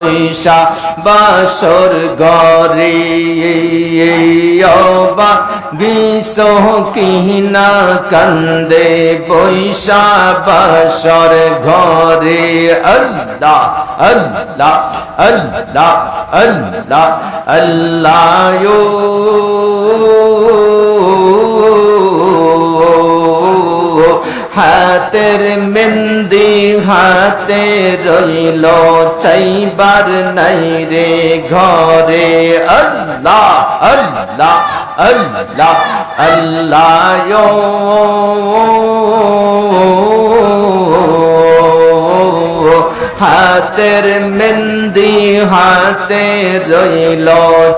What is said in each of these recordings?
পয়সা বাসর গরে অবা বিষ কিনা কান্দে বৈশা বাসর ঘরে আল্লাহ আল্লাহ আল্লাহ আল্লাহ আল্লাহ হাতের মেন্দি হাতে রইল, চাইবার নাই রে ঘরে। আল্লাহ আল্লাহ আল্লাহ আল্লাহ হাতের মেন্দি হাতে রইল,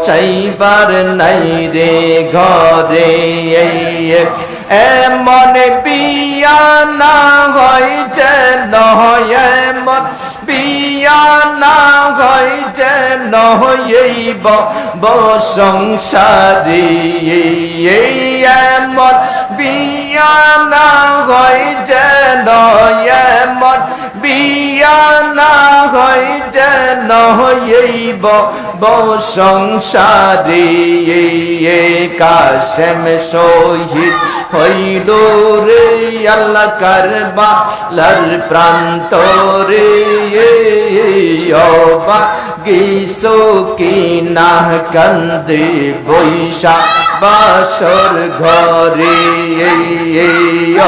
চাইবার নাই রে ঘরে। এমন বিয়া না হয় যেন এমন বিয়া না হয় যেন হইব বসংসারি এমন বিয়া না হয় যেন এমন বিয়া না হয় যেন হইব বসংসারি কাশেম শহীদ হইল রে আল্লাহ করবা লার প্রান্ত রে অবা গিসো কি না কন্দে বৈশা বাসর ঘরে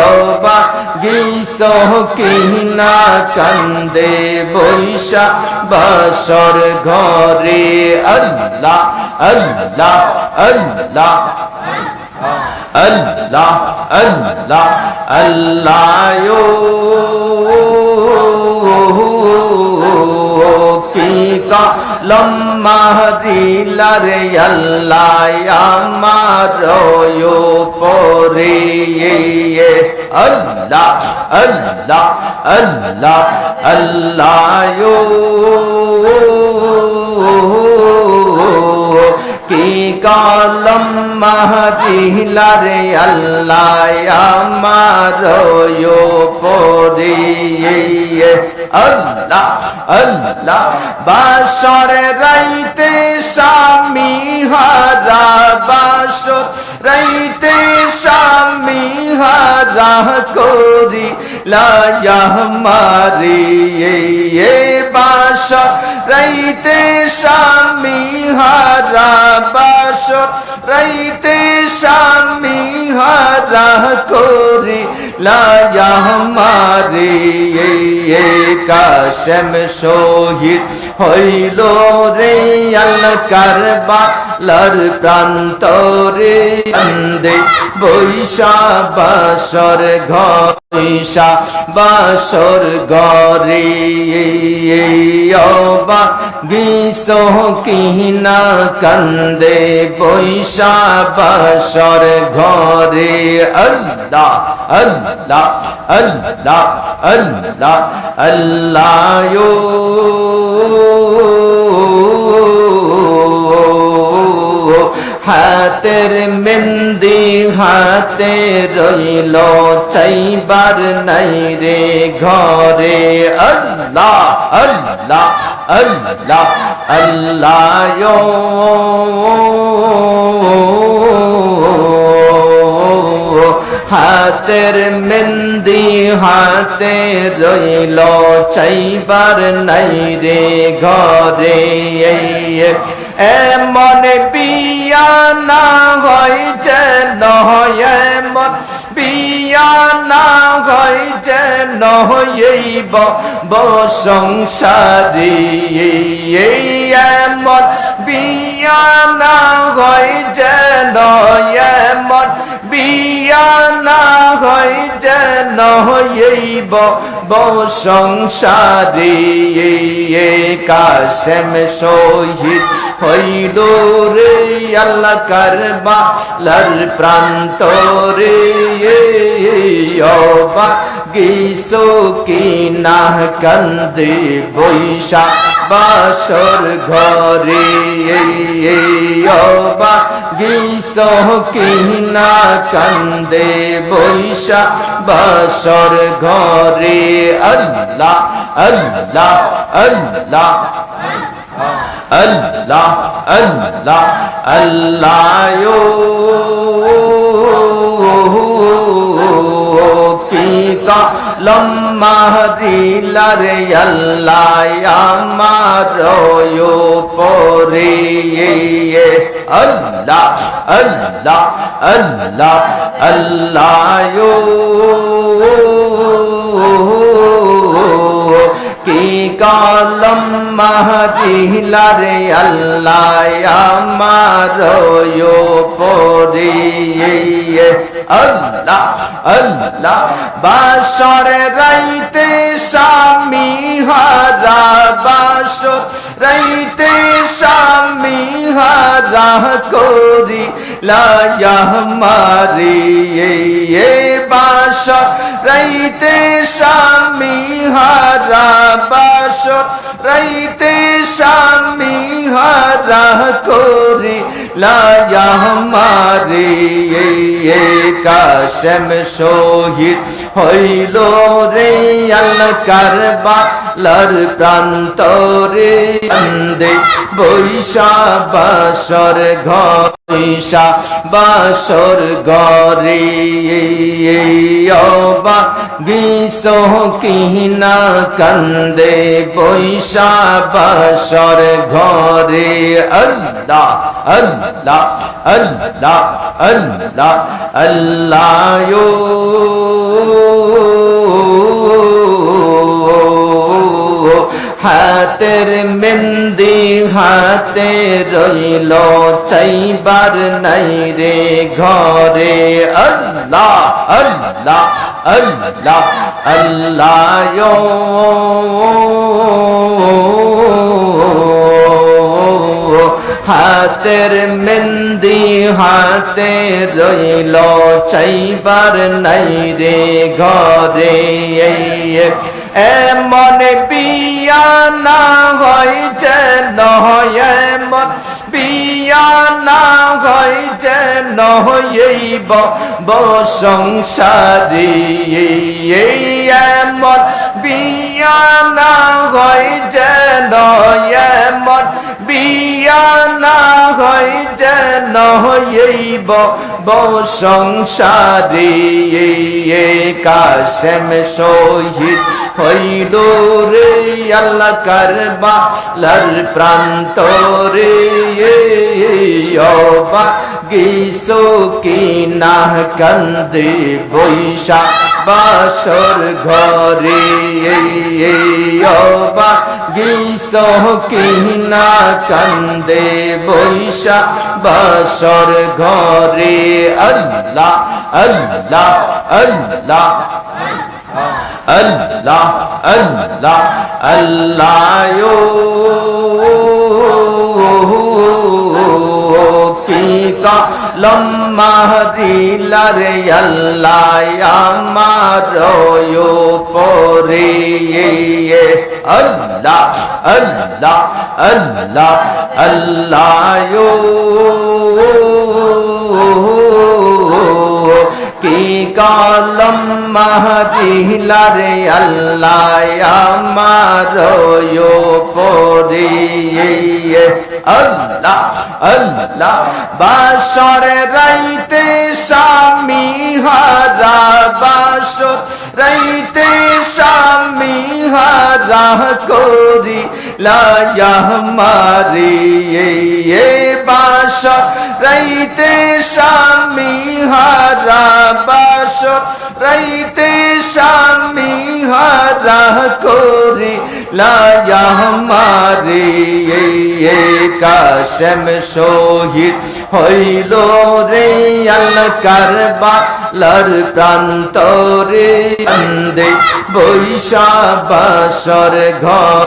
অবা গিসো কি না কন্দে বৈশা বাসর ঘরে আল্লাহ আল্লাহ আল্লাহ আল্লাহ আল্লাহ আল্লাহ কি কলম মাহরিলারে আল্লাহ আমার পরে আল্লাহ আল্লাহ আল্লাহ আল্লাহ কি কলম মাহরিলারে আল্লাহ আমার পরে আল্লাহ আল্লাহ। বাসরে রাইতে স্বামী হারা, বাসর রাইতে স্বামী হারা করি লায়াহ মারি। এ বাসর রাইতে স্বামী হারা, বাসর রাইতে স্বামী হারা করি লায়াহ মারি এ কাশেম শহীদ হইল রে আল কারবা লার প্রান্ত রে বৈশা বাসর ঘইশা বাসর ঘরে অবা বিষ কিনা কান্দে বৈশা বাসর ঘরে আল্লাহ আল্লাহ আল্লাহ আল্লাহ আল্লাহ হাতের মেন্দি হাতে রইল চাইবার নাই রে ঘরে আল্লাহ আল্লাহ আল্লাহ আল্লাহ হাতের মেন্দি হাতে রইল চাইবার নাই রে ঘরে। এমন বিয়া না যেন এমন বিয়া না হয় যেন হইব বসংসারি এমন বিয়া না হয় যেন এমন বিয়া না হয় যেন হইব বসংসারি কাশেম শহীদ হইল রে আল্লাহ করবা লার প্রান্ত রে অবা গিসো কি না কন্দে বৈশা বাসর ঘরে অবা গিসো কি না কন্দে বৈশা বাসর ঘরে আল্লাহ আল্লাহ আল্লাহ আল্লাহ আল্লাহ আল্লাহ কলম মারিলারে আল্লাহ আমার পরে আল্লাহ আল্লাহ আল্লাহ আল্লাহ কি কলম মারিলারে আল্লাহ আমার পরে রাইতে স্বামী হারা, বাসর রাইতে স্বামী হারা করি লায়াহ মারি এ বাসর রাইতে স্বামী হারা, বাসর রাইতে স্বামী হারা করি লায়াহ মারি কাশম শহীদ হইল রে আল কারবা লর প্রান্ত রে অন্দে বৈশা বাসর ঘর বৈশা বাসর ঘরে অবা বিষ কিনা কান্দে বৈশা বাসর ঘরে আল্লাহ আল্লাহ আল্লাহ আল্লাহ আল্লাহ হাতের মেন্দি হাতে রইল চাইবার নাই রে ঘরে। আল্লাহ আল্লাহ আল্লাহ আল্লাহ হাতের মেন্দি হাতে রইল চাইবার নাই রে ঘরে। এমন বিয়া না হয় যেন, এমন বিয়া না হয় যেন হইব বসংসারি এমন বিয়া না হয় যেন, এমন বিয়া না হয় যেন হইব বসংসারি কাশেম শহীদ হইল রে আল্লাহ করবা লর প্রান্ত রে অবা গিসো কি না কন্দে বৈশা বাসর ঘরে অবা গিসো কি না কন্দে বৈশা বাসর ঘরে আল্লাহ আল্লাহ আল্লাহ আল্লাহ আল্লাহ আল্লাহ কি কলম মারিলারে আল্লাহ আমার পরে আল্লাহ আল্লাহ আল্লাহ আল্লাহ কলম মারিলারে আল্লাহ আমার পরে আল্লাহ আল্লাহ, বাসর রাইতে স্বামী হারা বাসর রাইতে স্বামী হারা করি। লায়াহ মারি এ বাসর রাইতে স্বামী হারা বাসর রাইতে স্বামী হারা করি লায়াহ মারি এ কাশম শহীদ হইল রে আল কারবা লর প্রান্ত রে বৈশা বাসর ঘর